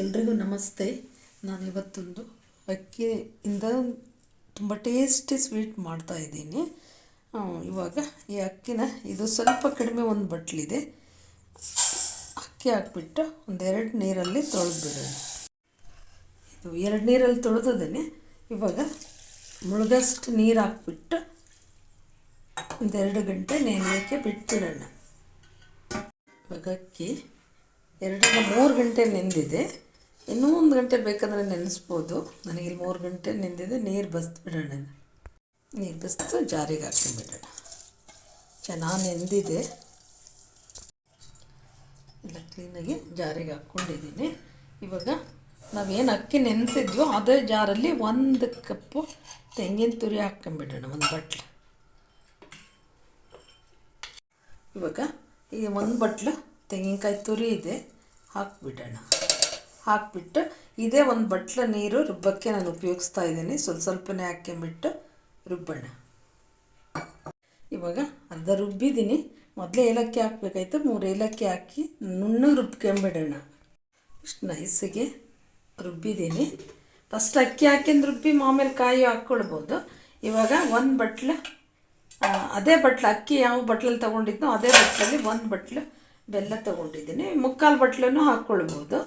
ಎಲ್ರಿಗೂ ನಮಸ್ತೆ. ನಾನು ಇವತ್ತೊಂದು ಅಕ್ಕಿಯಿಂದ ತುಂಬ ಟೇಸ್ಟಿ ಸ್ವೀಟ್ ಮಾಡ್ತಾ ಇದ್ದೀನಿ. ಇವಾಗ ಈ ಅಕ್ಕಿನ ಇದು ಸ್ವಲ್ಪ ಕಡಿಮೆ ಒಂದು ಬಟ್ಲಿದೆ. ಅಕ್ಕಿ ಹಾಕ್ಬಿಟ್ಟು ಒಂದೆರಡು ನೀರಲ್ಲಿ ತೊಳೆದ್ಬಿಡೋಣ. ಇದು ಎರಡು ನೀರಲ್ಲಿ ತೊಳೆದಿದ್ದೀನಿ. ಇವಾಗ ಮುಳುಗಷ್ಟು ನೀರು ಹಾಕ್ಬಿಟ್ಟು ಒಂದೆರಡು ಗಂಟೆ ನೆನೆಯೋಕ್ಕೆ ಬಿಟ್ಬಿಡೋಣ. ಇವಾಗ ಅಕ್ಕಿ ಎರಡರಿಂದ ಮೂರು ಗಂಟೆ ನೆಂದಿದೆ. ಇನ್ನೂ ಒಂದು ಗಂಟೆ ಬೇಕಂದರೆ ನೆನೆಸ್ಬೋದು. ನನಗಿಲ್ಲಿ ಮೂರು ಗಂಟೆ ನೆಂದಿದೆ. ನೀರು ಬಸ್ದು ಬಿಡೋಣ ನೀರು ಬಸ್ದು ಜಾರಿಗೆ ಹಾಕ್ಕೊಂಡ್ಬಿಡೋಣ ಚೆನ್ನಾಗಿ ನೆಂದಿದೆ. ಎಲ್ಲ ಕ್ಲೀನಾಗಿ ಜಾರಿಗೆ ಹಾಕ್ಕೊಂಡಿದ್ದೀನಿ. ಇವಾಗ ನಾವೇನು ಅಕ್ಕಿ ನೆನೆಸಿದ್ವೋ ಅದೇ ಜಾರಲ್ಲಿ ಒಂದು ಕಪ್ಪು ತೆಂಗಿನ ತುರಿ ಹಾಕ್ಕೊಂಬಿಡೋಣ ಒಂದು ಬಟ್ಲು. ಇವಾಗ ಈ ಒಂದು ಬಟ್ಲು ತೆಂಗಿನಕಾಯಿ ತುರಿ ಇದೆ. ಹಾಕ್ಬಿಡೋಣ ಹಾಕ್ಬಿಟ್ಟು ಇದೇ ಒಂದು ಬಟ್ಲ ನೀರು ರುಬ್ಬಕ್ಕೆ ನಾನು ಉಪಯೋಗಿಸ್ತಾ ಇದ್ದೀನಿ. ಸ್ವಲ್ಪ ಸ್ವಲ್ಪನೇ ಹಾಕ್ಕೊಂಬಿಟ್ಟು ರುಬ್ಬೋಣ. ಇವಾಗ ಅರ್ಧ ರುಬ್ಬಿದ್ದೀನಿ. ಮೊದಲೇ ಏಲಕ್ಕಿ ಹಾಕ್ಬೇಕಾಯ್ತು. ಮೂರು ಏಲಕ್ಕಿ ಹಾಕಿ ನುಣ್ಣಗೆ ರುಬ್ಕೊಂಬಿಡೋಣ. ಇಷ್ಟು ನೈಸಿಗೆ ರುಬ್ಬಿದ್ದೀನಿ. ಫಸ್ಟ್ ಅಕ್ಕಿ ಹಾಕಿಂದು ರುಬ್ಬಿ ಮಾಮೇಲೆ ಕಾಯಿ ಹಾಕ್ಕೊಳ್ಬೋದು. ಇವಾಗ ಒಂದು ಬಟ್ಲು ಅದೇ ಬಟ್ಲು, ಅಕ್ಕಿ ಯಾವ ಬಟ್ಲಲ್ಲಿ ತೊಗೊಂಡಿದ್ನೋ ಅದೇ ಬಟ್ಲಲ್ಲಿ ಒಂದು ಬಟ್ಲು ಬೆಲ್ಲ ತೊಗೊಂಡಿದ್ದೀನಿ. ಮುಕ್ಕಾಲು ಬಟ್ಲನ್ನು ಹಾಕ್ಕೊಳ್ಬೋದು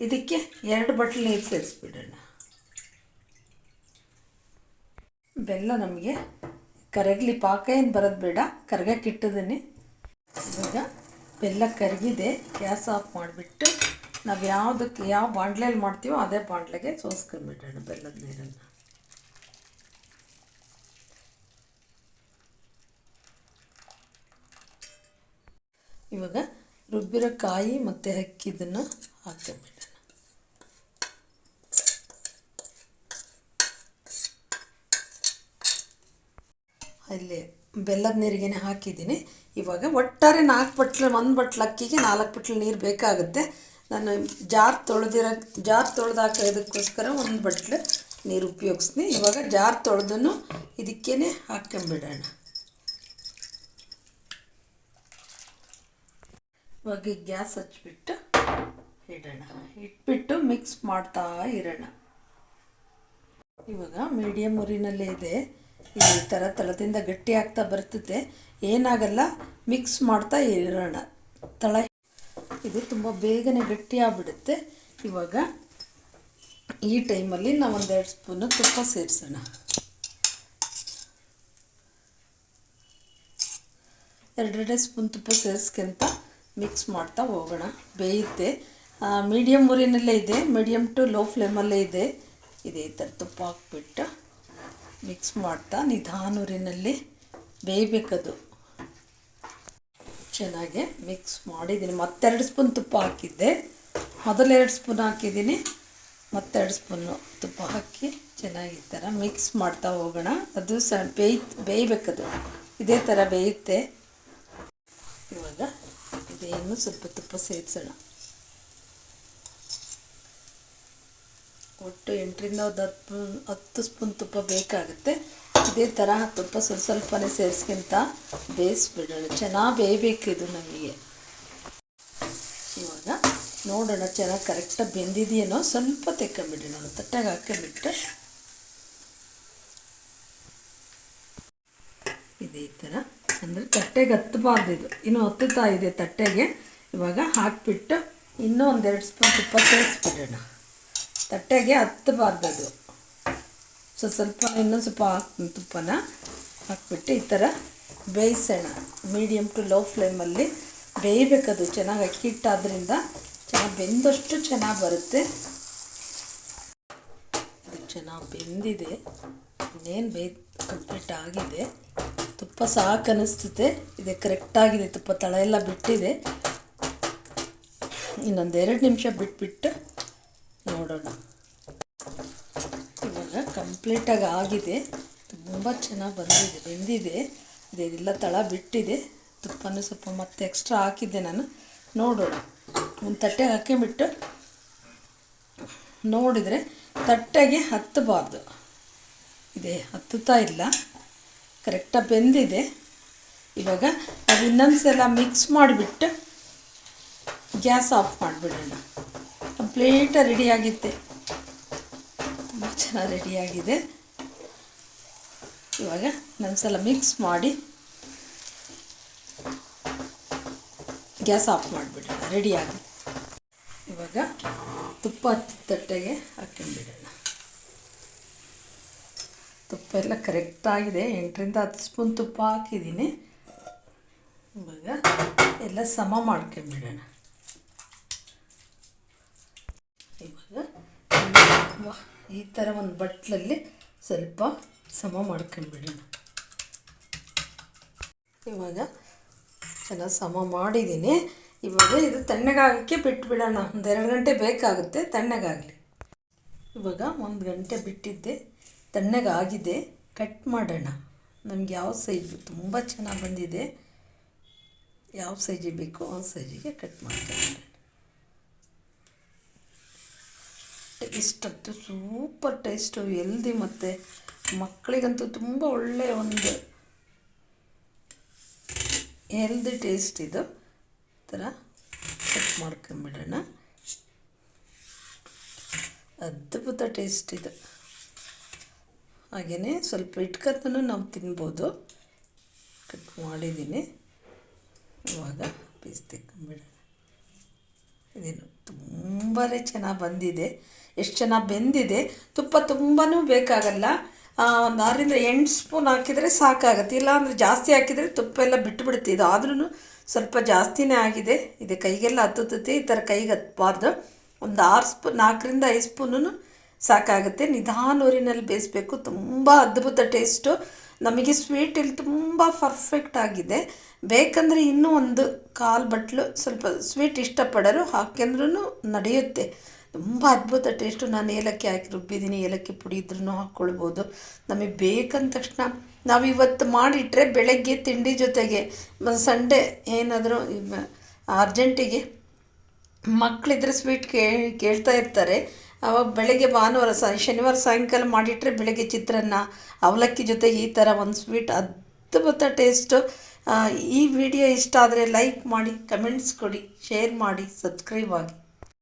ಇದಕ್ಕೆ ಎರಡು ಬಟ್ಲು ನೀರು ಸೇರಿಸ್ಬಿಡೋಣ. ಬೆಲ್ಲ ನಮಗೆ ಕರಗಲಿ ಪಾಕ ಏನು ಬರೋದು ಬೇಡ ಕರ್ಗಕ್ಕೆ ಇಟ್ಟಿದ್ದೀನಿ ಇವಾಗ ಬೆಲ್ಲ ಕರಗಿದೆ, ಗ್ಯಾಸ್ ಆಫ್ ಮಾಡಿಬಿಟ್ಟು ನಾವು ಯಾವುದಕ್ಕೆ ಯಾವ ಬಾಂಡ್ಲೆಯಲ್ಲಿ ಮಾಡ್ತೀವೋ ಅದೇ ಬಾಂಡ್ಲೆಗೆ ಸೋಸ್ಕೊಂಡ್ಬಿಡೋಣ ಬೆಲ್ಲದ ನೀರನ್ನು. ಇವಾಗ ರುಬ್ಬಿರೋ ಕಾಯಿ ಮತ್ತು ಅಕ್ಕಿದನ್ನು ಹಾಕ್ಕೊಂಬಿಡೋಣ ಅಲ್ಲಿ ಬೆಲ್ಲದ ನೀರಿಗೆ ಹಾಕಿದ್ದೀನಿ. ಇವಾಗ ಒಟ್ಟಾರೆ ನಾಲ್ಕು ಬಟ್ಲು, ಒಂದು ಬಟ್ಲು ಅಕ್ಕಿಗೆ ನಾಲ್ಕು ಬಟ್ಲು ನೀರು ಬೇಕಾಗುತ್ತೆ. ನಾನು ಜಾರ್ ತೊಳೆದಿರೋ, ಜಾರ್ ತೊಳೆದು ಹಾಕೋದಕ್ಕೋಸ್ಕರ ಒಂದು ಬಟ್ಲು ನೀರು ಉಪಯೋಗಿಸ್ತೀನಿ. ಇವಾಗ ಜಾರ್ ತೊಳೆದನ್ನು ಇದಕ್ಕೇ ಹಾಕ್ಕೊಂಬಿಡೋಣ ಇವಾಗ ಗ್ಯಾಸ್ ಹಚ್ಬಿಟ್ಟು ಇಡೋಣ. ಇಟ್ಬಿಟ್ಟು ಮಿಕ್ಸ್ ಮಾಡ್ತಾ ಇರೋಣ. ಇವಾಗ ಮೀಡಿಯಮ್ ಉರಿನಲ್ಲೇ ಇದೆ. ಈ ಥರ ತಳದಿಂದ ಗಟ್ಟಿ ಆಗ್ತಾ ಬರ್ತದೆ. ಏನಾಗಲ್ಲ ಮಿಕ್ಸ್ ಮಾಡ್ತಾ ಇರೋಣ. ತಳ ಇದು ತುಂಬ ಬೇಗನೆ ಗಟ್ಟಿ ಆಗ್ಬಿಡುತ್ತೆ. ಇವಾಗ ಈ ಟೈಮಲ್ಲಿ ನಾವು ಒಂದೆರಡು ಸ್ಪೂನು ತುಪ್ಪ ಸೇರಿಸೋಣ. ಎರಡೆರಡೇ ಸ್ಪೂನ್ ತುಪ್ಪ ಸೇರಿಸ್ಕೊಂತ ಮಿಕ್ಸ್ ಮಾಡ್ತಾ ಹೋಗೋಣ. ಬೇಯುತ್ತೆ ಮೀಡಿಯಮ್ ಊರಿನಲ್ಲೇ ಇದೆ. ಮೀಡಿಯಮ್ ಟು ಲೋ ಫ್ಲೇಮಲ್ಲೇ ಇದೆ. ಇದೇ ಥರ ತುಪ್ಪ ಹಾಕ್ಬಿಟ್ಟು ಮಿಕ್ಸ್ ಮಾಡ್ತಾ ನಿಧಾನ ಊರಿನಲ್ಲಿ ಬೇಯಬೇಕದು. ಚೆನ್ನಾಗಿ ಮಿಕ್ಸ್ ಮಾಡಿದ್ದೀನಿ. ಮತ್ತೆರಡು ಸ್ಪೂನ್ ತುಪ್ಪ ಹಾಕಿದ್ದೆ. ಮೊದಲೆರಡು ಸ್ಪೂನ್ ಹಾಕಿದ್ದೀನಿ. ಮತ್ತೆರಡು ಸ್ಪೂನು ತುಪ್ಪ ಹಾಕಿ ಚೆನ್ನಾಗಿ ಥರ ಮಿಕ್ಸ್ ಮಾಡ್ತಾ ಹೋಗೋಣ. ಅದು ಸ ಬೇಯ್, ಬೇಯಬೇಕದು. ಇದೇ ಥರ ಬೇಯುತ್ತೆ. ಇವಾಗ ಇದೇನು ಸ್ವಲ್ಪ ತುಪ್ಪ ಸೇರಿಸೋಣ ಒಟ್ಟು ಎಂಟರಿಂದ ಒಂದು ಹತ್ತು ಹತ್ತು ಸ್ಪೂನ್ ತುಪ್ಪ ಬೇಕಾಗುತ್ತೆ. ಇದೇ ಥರ ತುಪ್ಪ ಸ್ವಲ್ಪ ಸ್ವಲ್ಪನೇ ಸೇರಿಸ್ಕೊಂತ ಬೇಯಿಸ್ಬಿಡೋಣ. ಚೆನ್ನಾಗಿ ಬೇಯಬೇಕು ಇದು ನಮಗೆ. ಇವಾಗ ನೋಡೋಣ ಚೆನ್ನಾಗಿ ಕರೆಕ್ಟಾಗಿ ಬೆಂದಿದೆಯೇನೋ ಸ್ವಲ್ಪ ತೆಕ್ಕೊಂಬಿಡೋಣ. ತಟ್ಟಾಗಿ ಹಾಕೊಂಬಿಟ್ಟು ಇದೇ ಥರ ಅಂದರೆ ತಟ್ಟೆಗೆ ಹತ್ತಬಾರ್ದು ಇದು. ಇನ್ನೂ ಹತ್ತುತ್ತಾ ಇದೆ ತಟ್ಟೆಗೆ. ಇವಾಗ ಹಾಕಿಬಿಟ್ಟು ಇನ್ನೂ ಒಂದೆರಡು ಸ್ಪೂನ್ ತುಪ್ಪ ಸೇರಿಸ್ಬಿಡೋಣ ತಟ್ಟೆಗೆ ಹತ್ತಬಾರ್ದು ಅದು. ಸೊ ಸ್ವಲ್ಪ ಇನ್ನೊಂದು ಸ್ವಲ್ಪ ಹಾಕ್ತೀನಿ ತುಪ್ಪನ. ಹಾಕ್ಬಿಟ್ಟು ಈ ಥರ ಬೇಯಿಸೋಣ. ಮೀಡಿಯಮ್ ಟು ಲೋ ಫ್ಲೇಮಲ್ಲಿ ಬೇಯಬೇಕದು. ಚೆನ್ನಾಗಿ ಅಕ್ಕಿ ಹಿಟ್ಟಾದ್ರಿಂದ ಚೆನ್ನಾಗಿ ಬೆಂದಷ್ಟು ಚೆನ್ನಾಗಿ ಬರುತ್ತೆ. ಚೆನ್ನಾಗಿ ಬೆಂದಿದೆ. ಇನ್ನೇನು ಬೇಯ್ ಕಂಪ್ಲೀಟ್ ಆಗಿದೆ. ತುಪ್ಪ ಸಾಕು ಅನ್ನಿಸ್ತದೆ ಇದೆ ಕರೆಕ್ಟಾಗಿದೆ ತುಪ್ಪ, ತಳ ಎಲ್ಲ ಬಿಟ್ಟಿದೆ. ಇನ್ನೊಂದು ಎರಡು ನಿಮಿಷ ಬಿಟ್ಬಿಟ್ಟು ನೋಡೋಣ. ಇವಾಗ ಕಂಪ್ಲೀಟಾಗಿ ಆಗಿದೆ. ತುಂಬ ಚೆನ್ನಾಗಿ ಬಂದಿದೆ, ಬೆಂದಿದೆ. ಇದೆಲ್ಲ, ತಳ ಬಿಟ್ಟಿದೆ. ತುಪ್ಪನೂ ಸ್ವಲ್ಪ ಮತ್ತೆ ಎಕ್ಸ್ಟ್ರಾ ಹಾಕಿದ್ದೆ ನಾನು. ನೋಡೋಣ. ಒಂದು ತಟ್ಟೆಗೆ ಹಾಕಿಬಿಟ್ಟು ನೋಡಿದರೆ ತಟ್ಟೆಗೆ ಹತ್ತಬಾರ್ದು. ಇದೆ, ಹತ್ತುತ್ತಾ ಇಲ್ಲ. ಕರೆಕ್ಟಾಗಿ ಬೆಂದಿದೆ. ಇವಾಗ ಅದು ಇನ್ನೊಂದು ಸಲ ಮಿಕ್ಸ್ ಮಾಡಿಬಿಟ್ಟು ಗ್ಯಾಸ್ ಆಫ್ ಮಾಡಿಬಿಡೋಣ. ಕಂಪ್ಲೀಟ ರೆಡಿಯಾಗಿತ್ತೆ ತುಂಬ ಚೆನ್ನಾಗಿ ರೆಡಿಯಾಗಿದೆ ಇವಾಗ ಸಲ ಮಿಕ್ಸ್ ಮಾಡಿ ಗ್ಯಾಸ್ ಆಫ್ ಮಾಡಿಬಿಡೋಣ. ರೆಡಿಯಾಗಿ ಇವಾಗ ತುಪ್ಪ ತಟ್ಟೆಗೆ ಹಾಕೊಂಡ್ಬಿಡೋಣ ತುಪ್ಪ ಎಲ್ಲ ಕರೆಕ್ಟಾಗಿದೆ ಎಂಟರಿಂದ ಹತ್ತು ಸ್ಪೂನ್ ತುಪ್ಪ ಹಾಕಿದ್ದೀನಿ. ಇವಾಗ ಎಲ್ಲ ಸಮ ಮಾಡ್ಕೊಂಡ್ಬಿಡೋಣ ಇವಾಗ ಈ ಥರ ಒಂದು ಬಟ್ಲಲ್ಲಿ ಸ್ವಲ್ಪ ಸಮ ಮಾಡ್ಕೊಂಡ್ಬಿಡೋಣ ಇವಾಗ ಚೆನ್ನಾಗಿ ಸಮ ಮಾಡಿದ್ದೀನಿ. ಇವಾಗ ಇದು ತಣ್ಣಗಾಗಕ್ಕೆ ಬಿಟ್ಬಿಡೋಣ. ಒಂದು ಎರಡು ಗಂಟೆ ಬೇಕಾಗುತ್ತೆ ತಣ್ಣಗಾಗಲಿ. ಇವಾಗ ಒಂದು ಗಂಟೆ ಬಿಟ್ಟಿದ್ದೆ. ತಣ್ಣಗಾಗಿದೆ ಕಟ್ ಮಾಡೋಣ. ನಮ್ಗೆ ಯಾವ ಸೈಜ್ ತುಂಬ ಚೆನ್ನಾಗಿ ಬಂದಿದೆ. ಯಾವ ಸೈಜಿಗೆ ಬೇಕೋ ಆ ಸೈಜಿಗೆ ಕಟ್ ಮಾಡ್ಕೊಂಡು ಇಷ್ಟು ಸೂಪರ್ ಟೇಸ್ಟು ಎಲ್ದಿ ಮತ್ತು ಮಕ್ಕಳಿಗಂತೂ ತುಂಬ ಒಳ್ಳೆಯ ಒಂದು ಹೆಲ್ದಿ ಟೇಸ್ಟ್ ಇದು. ಥರ ಕಟ್ ಮಾಡ್ಕೊಂಬಿಡೋಣ. ಅದ್ಭುತ ಟೇಸ್ಟ್ ಇದು. ಹಾಗೆಯೇ ಸ್ವಲ್ಪ ಇಟ್ಕೊತನೂ ನಾವು ತಿನ್ಬೋದು. ಕಟ್ ಮಾಡಿದ್ದೀನಿ. ಇವಾಗ ಪೀಸ್ ತೆಕ್ಕೊಂಬಿಡೋಣ ಇದೇನು ತುಂಬಾ ಚೆನ್ನಾಗಿ ಬಂದಿದೆ. ಎಷ್ಟು ಚೆನ್ನಾಗಿ ಬೆಂದಿದೆ. ತುಪ್ಪ ತುಂಬಾ ಬೇಕಾಗಲ್ಲ. ಒಂದು ಆರರಿಂದ ಎಂಟು ಸ್ಪೂನ್ ಹಾಕಿದರೆ ಸಾಕಾಗುತ್ತೆ. ಇಲ್ಲಾಂದರೆ ಜಾಸ್ತಿ ಹಾಕಿದರೆ ತುಪ್ಪ ಎಲ್ಲ ಬಿಟ್ಟುಬಿಡುತ್ತೆ ಇದು ಆದ್ರೂ ಸ್ವಲ್ಪ ಜಾಸ್ತಿನೇ ಆಗಿದೆ. ಇದು ಕೈಗೆಲ್ಲ ಹತ್ತುತ್ತೆ ಈ ಥರ ಕೈಗೆ ಹತ್ತಬಾರ್ದು ಒಂದು ಆರು ಸ್ಪೂನ್, ನಾಲ್ಕರಿಂದ ಐದು ಸ್ಪೂನು ಸಾಕಾಗುತ್ತೆ. ನಿಧಾನ ಊರಿನಲ್ಲಿ ಬೇಯಿಸ್ಬೇಕು. ತುಂಬ ಅದ್ಭುತ ಟೇಸ್ಟು. ನಮಗೆ ಸ್ವೀಟಲ್ಲಿ ತುಂಬ ಪರ್ಫೆಕ್ಟ್ ಆಗಿದೆ. ಬೇಕಂದರೆ ಇನ್ನೂ ಒಂದು ಕಾಲು ಬಟ್ಲು ಸ್ವಲ್ಪ ಸ್ವೀಟ್ ಇಷ್ಟಪಡೋರು. ಹಾಕೊಂಡ್ರೂ ನಡೆಯುತ್ತೆ. ತುಂಬ ಅದ್ಭುತ ಟೇಸ್ಟು. ನಾನು ಏಲಕ್ಕಿ ಹಾಕಿ ರುಬ್ಬಿದ್ದೀನಿ. ಏಲಕ್ಕಿ ಪುಡಿ ಇದ್ರೂ ಹಾಕ್ಕೊಳ್ಬೋದು. ನಮಗೆ ಬೇಕಂದ ತಕ್ಷಣ ನಾವು ಇವತ್ತು ಮಾಡಿಟ್ರೆ ಬೆಳಗ್ಗೆ ತಿಂಡಿ ಜೊತೆಗೆ ಸಂಡೇ ಏನಾದರೂ ಅರ್ಜೆಂಟಿಗೆ ಮಕ್ಕಳಿದ್ರೆ ಸ್ವೀಟ್ ಕೇಳ್ತಾ ಇರ್ತಾರೆ. ಅವಾಗ ಬೆಳಗ್ಗೆ ಭಾನುವಾರ ಸ, ಶನಿವಾರ ಸಾಯಂಕಾಲ ಮಾಡಿಟ್ರೆ ಬೆಳಗ್ಗೆ ಚಿತ್ರಾನ್ನ, ಅವಲಕ್ಕಿ ಜೊತೆ ಈ ಥರ ಒಂದು ಸ್ವೀಟ್ ಅದ್ಭುತ ಟೇಸ್ಟು ಈ ವಿಡಿಯೋ ಇಷ್ಟ ಆದರೆ ಲೈಕ್ ಮಾಡಿ ಕಮೆಂಟ್ಸ್ ಕೊಡಿ ಶೇರ್ ಮಾಡಿ ಸಬ್ಸ್ಕ್ರೈಬ್ ಆಗಿ.